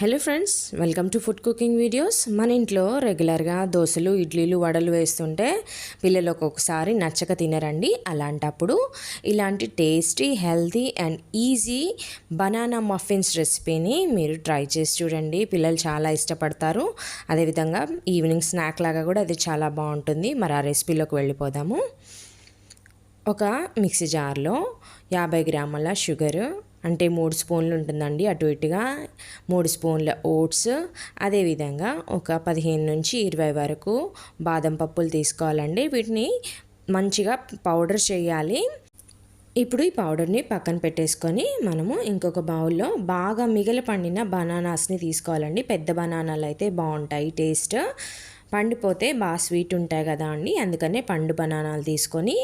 Hello friends welcome to food cooking videos మన ఇంట్లో రెగ్యులర్గా దోశలు ఇడ్లీలు వడలు వేస్తుంటే పిల్లలు ఒక్కొక్కసారి నచ్చక తినరండి. అలాంటప్పుడు ఇలాంటి tasty healthy and easy banana muffins రెసిపీని మీరు ట్రై చేసి చూడండి. పిల్లలు చాలా ఇష్టపడతారు. అదేవిధంగా ఈవినింగ్ స్నాక్ లాగా కూడా అది చాలా బాగుంటుంది. మరి ఆ రెసిపీలోకి వెళ్ళిపోదాము. ఒక మిక్సీ జార్లో యాభై గ్రాముల షుగర్ అంటే మూడు స్పూన్లు ఉంటుందండి. అటు ఇటుగా మూడు స్పూన్ల ఓట్స్. అదేవిధంగా ఒక పదిహేను నుంచి ఇరవై వరకు బాదం పప్పులు తీసుకోవాలండి. వీటిని మంచిగా పౌడర్ చేయాలి. ఇప్పుడు ఈ పౌడర్ని పక్కన పెట్టేసుకొని మనము ఇంకొక బౌల్లో బాగా మిగిలి పండిన బనానాస్ని తీసుకోవాలండి. పెద్ద బనానాలు అయితే బాగుంటాయి టేస్ట్. పండిపోతే బాగా స్వీట్ ఉంటాయి కదా అండి. అందుకనే పండు బనానాలు తీసుకొని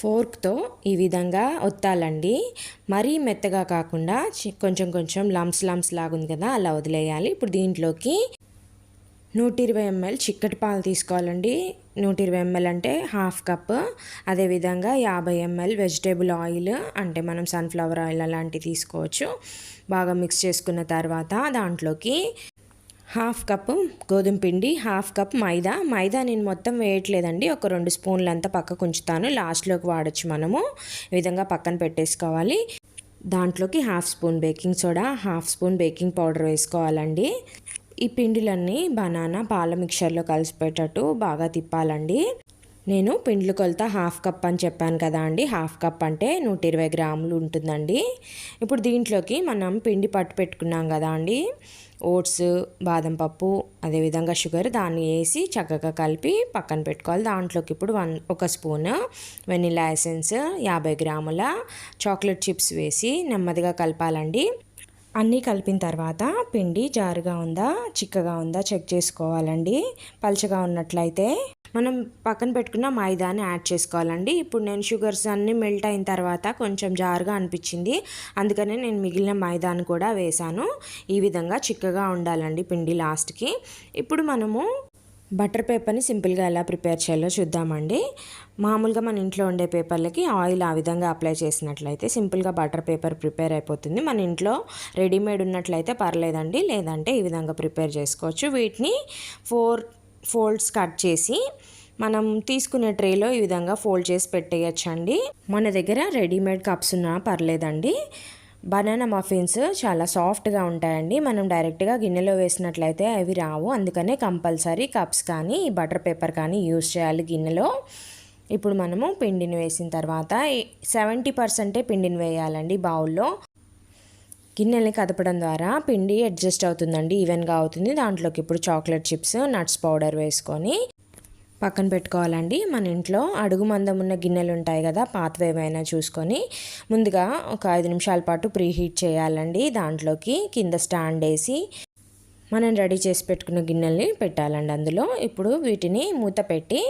ఫోర్క్తో ఈ విధంగా ఒత్తాలండి. మరీ మెత్తగా కాకుండా కొంచెం కొంచెం లమ్స్ లమ్స్ లాగుంది కదా అలా వదిలేయాలి. ఇప్పుడు దీంట్లోకి నూట ఇరవై ఎంఎల్ చిక్కటి పాలు తీసుకోవాలండి. నూట ఇరవై ఎంఎల్ అంటే హాఫ్ కప్. అదేవిధంగా యాభై ఎంఎల్ వెజిటేబుల్ ఆయిల్ అంటే మనం సన్ఫ్లవర్ ఆయిల్ అలాంటివి తీసుకోవచ్చు. బాగా మిక్స్ చేసుకున్న తర్వాత దాంట్లోకి హాఫ్ కప్ గోధుమ పిండి హాఫ్ కప్ మైదా. మైదా నేను మొత్తం వేయట్లేదండి. ఒక రెండు స్పూన్లు అంతా పక్కకు ఉంచుతాను. లాస్ట్లోకి వాడచ్చు మనము. ఈ విధంగా పక్కన పెట్టేసుకోవాలి. దాంట్లోకి half spoon baking soda half spoon baking powder వేసుకోవాలండి. ఈ పిండిలన్నీ బనానా పాల మిక్చర్లో కలిసిపోయేటట్టు బాగా తిప్పాలండి. నేను పిండ్లు కొలత హాఫ్ కప్ అని చెప్పాను కదా అండి. హాఫ్ కప్ అంటే నూట ఇరవై గ్రాములు ఉంటుందండి. ఇప్పుడు దీంట్లోకి మనం పిండి పట్టు పెట్టుకున్నాం కదా అండి. ఓట్స్ బాదం పప్పు అదేవిధంగా షుగర్ దాన్ని వేసి చక్కగా కలిపి పక్కన పెట్టుకోవాలి. దాంట్లోకి ఇప్పుడు వన్ ఒక స్పూన్ వెనిలా ఎసెన్స్ యాభై గ్రాముల చాక్లెట్ చిప్స్ వేసి నెమ్మదిగా కలపాలండి. అన్నీ కలిపిన తర్వాత పిండి జారుగా ఉందా చిక్కగా ఉందా చెక్ చేసుకోవాలండి. పలచగా ఉన్నట్లయితే మనం పక్కన పెట్టుకున్న మైదాని యాడ్ చేసుకోవాలండి. ఇప్పుడు నేను షుగర్స్ అన్నీ మెల్ట్ అయిన తర్వాత కొంచెం జారుగా అనిపించింది. అందుకనే నేను మిగిలిన మైదాని కూడా వేశాను. ఈ విధంగా చిక్కగా ఉండాలండి పిండి లాస్ట్కి. ఇప్పుడు మనము బటర్ పేపర్ని సింపుల్గా ఎలా ప్రిపేర్ చేయాలో చూద్దామండి. మామూలుగా మన ఇంట్లో ఉండే పేపర్లకి ఆయిల్ ఆ విధంగా అప్లై చేసినట్లయితే సింపుల్గా బటర్ పేపర్ ప్రిపేర్ అయిపోతుంది. మన ఇంట్లో రెడీమేడ్ ఉన్నట్లయితే పర్లేదండి. లేదంటే ఈ విధంగా ప్రిపేర్ చేసుకోవచ్చు. వీటిని ఫోర్ ఫోల్డ్స్ కట్ చేసి మనం తీసుకునే ట్రేలో ఈ విధంగా ఫోల్డ్ చేసి పెట్టేయచ్చండి. మన దగ్గర రెడీమేడ్ కప్స్ ఉన్నా పర్లేదండి. బనానా మఫిన్స్ చాలా సాఫ్ట్గా ఉంటాయండి. మనం డైరెక్ట్గా గిన్నెలో వేసినట్లయితే అవి రావు. అందుకనే కంపల్సరీ కప్స్ కానీ బటర్ పేపర్ కానీ యూజ్ చేయాలి గిన్నెలో. ఇప్పుడు మనము పిండిని వేసిన తర్వాత సెవెంటీ పర్సెంటే పిండిని వేయాలండి బౌల్లో. గిన్నెల్ని కదపడం ద్వారా పిండి అడ్జస్ట్ అవుతుందండి ఈవెన్గా అవుతుంది. దాంట్లోకి ఇప్పుడు చాక్లెట్ చిప్స్ నట్స్ పౌడర్ వేసుకొని పక్కన పెట్టుకోవాలండి. మన ఇంట్లో అడుగు మందం ఉన్న గిన్నెలు ఉంటాయి కదా పాతవి ఏమైనా చూసుకొని ముందుగా ఒక ఐదు నిమిషాల పాటు ప్రీ హీట్ చేయాలండి. దాంట్లోకి కింద స్టాండ్ వేసి మనం రెడీ చేసి పెట్టుకున్న గిన్నెల్ని పెట్టాలండి అందులో. ఇప్పుడు వీటిని మూత పెట్టి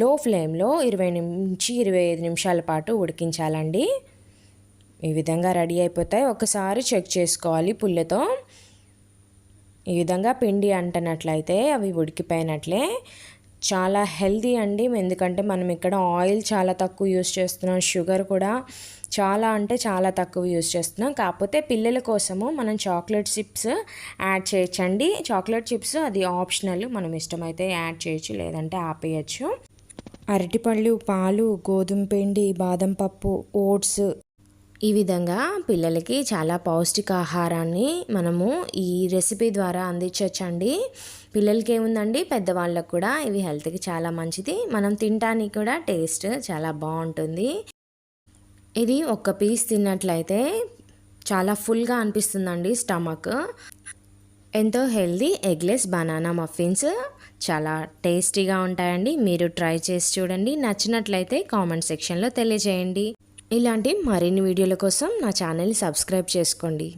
లో ఫ్లేమ్లో ఇరవై నుంచి ఇరవై ఐదు నిమిషాల పాటు ఉడికించాలండి. ఈ విధంగా రెడీ అయిపోతాయి. ఒకసారి చెక్ చేసుకోవాలి పుల్లతో. ఈ విధంగా పిండి అంటనట్లయితే అవి ఉడికిపోయినట్లే. చాలా హెల్దీ అండి. ఎందుకంటే మనం ఇక్కడ ఆయిల్ చాలా తక్కువ యూస్ చేస్తున్నాం. షుగర్ కూడా చాలా అంటే చాలా తక్కువ యూస్ చేస్తున్నాం. కాకపోతే పిల్లల కోసము మనం చాక్లెట్ చిప్స్ యాడ్ చేయొచ్చండి. చాక్లెట్ చిప్స్ అది ఆప్షనల్. మనం ఇష్టమైతే యాడ్ చేయొచ్చు లేదంటే ఆపేయచ్చు. అరటిపళ్ళు పాలు గోధుమ పిండి బాదం పప్పు ఓట్స్ ఈ విధంగా పిల్లలకి చాలా పౌష్టికాహారాన్ని మనము ఈ రెసిపీ ద్వారా అందించవచ్చండి పిల్లలకి ఏముందండి పెద్దవాళ్ళకు కూడా ఇవి హెల్త్కి చాలా మంచిది. మనం తింటానికి కూడా టేస్ట్ చాలా బాగుంటుంది. ఇది ఒక్క పీస్ తిన్నట్లయితే చాలా ఫుల్గా అనిపిస్తుందండి స్టమక్. ఎంతో హెల్దీ ఎగ్లెస్ బనానా మఫిన్స్. చాలా టేస్టీగా ఉంటాయండి. మీరు ట్రై చేసి చూడండి. నచ్చినట్లయితే కామెంట్ సెక్షన్లో తెలియజేయండి. ఇలాంటి మరిన్ని వీడియోల కోసం నా ఛానల్ని సబ్స్క్రైబ్ చేసుకోండి.